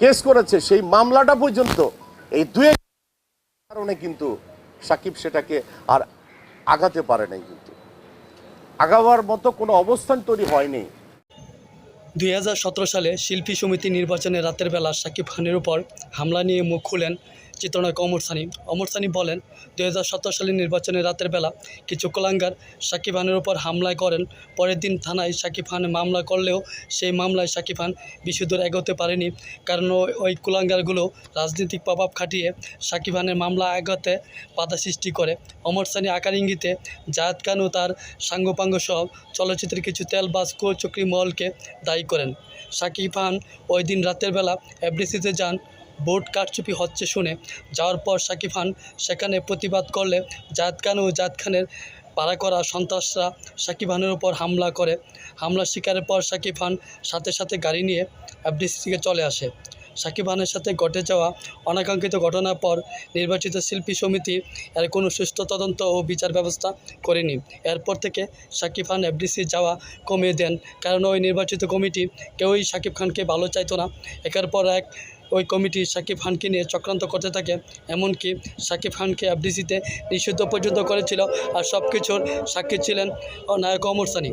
Case করেছে, সেই মামলাটা পর্যন্ত এই দুয়ে কারণে কিন্তু সাকিব সেটাকে আর আগাতে পারে নাই কিন্তু। আগাবার মতো কোনো অবস্থান তৈরি হয়নি। দুই হাজার সতেরো সালে শিল্পী সমিতি নির্বাচনে রাতের বেলা সাকিব খানের উপর হামলা নিয়ে মুখ খুলেন চিত্রনায়ক অমর সানি। অমর সানি বলেন দু হাজার সতেরো সালের নির্বাচনে রাতের বেলা কিছু কোলাঙ্গার সাকিব খানের উপর হামলায় করেন। পরের দিন থানায় সাকিব খান মামলা করলেও সেই মামলায় সাকিব খান বিশুদ্ধর এগোতে পারেনি। কারণ ওই- কুলাঙ্গারগুলো রাজনৈতিক প্রভাব খাটিয়ে সাকিব খানের মামলা এগোতে বাধা সৃষ্টি করে। অমর সানি আকার ইঙ্গিতে, জায়দ খান ও তার সাঙ্গপাঙ্গ সহ চলচ্চিত্রের কিছু তেল তেলবাজ চক্রী মহলকে দায়ী করেন। সাকিব খান ওই দিন রাতের বেলা এফডিসিতে যান। ভোট কারচুপি হচ্ছে শুনে যাওয়ার পর সাকিব খান সেখানে প্রতিবাদ করলে জায়দ খান ও জায়দ খানের পাড়া করা সন্ত্রাসরা সাকিব খানের উপর হামলা করে। হামলার শিকারের পর সাকিব খান সাথে সাথে গাড়ি নিয়ে এফডিসি থেকে চলে আসে। সাকিব খানের সাথে ঘটে যাওয়া অনাকাঙ্ক্ষিত ঘটনার পর নির্বাচিত শিল্পী সমিতি এর কোনো সুষ্ঠু তদন্ত ও বিচার ব্যবস্থা করেনি। এরপর থেকে সাকিব খান এফডিসি যাওয়া কমিয়ে দেন। কারণ ওই নির্বাচিত কমিটি কেউই সাকিব খানকে ভালো চাইতো না। একের পর এক ওই কমিটি সাকিব খানকে নিয়ে চক্রান্ত করতে থাকে, এমনকি সাকিব খানকে এফডিসিতে নিষিদ্ধ পর্যন্ত করেছিল। আর সব কিছুর সাক্ষী ছিলেন নায়ক অমর সানি।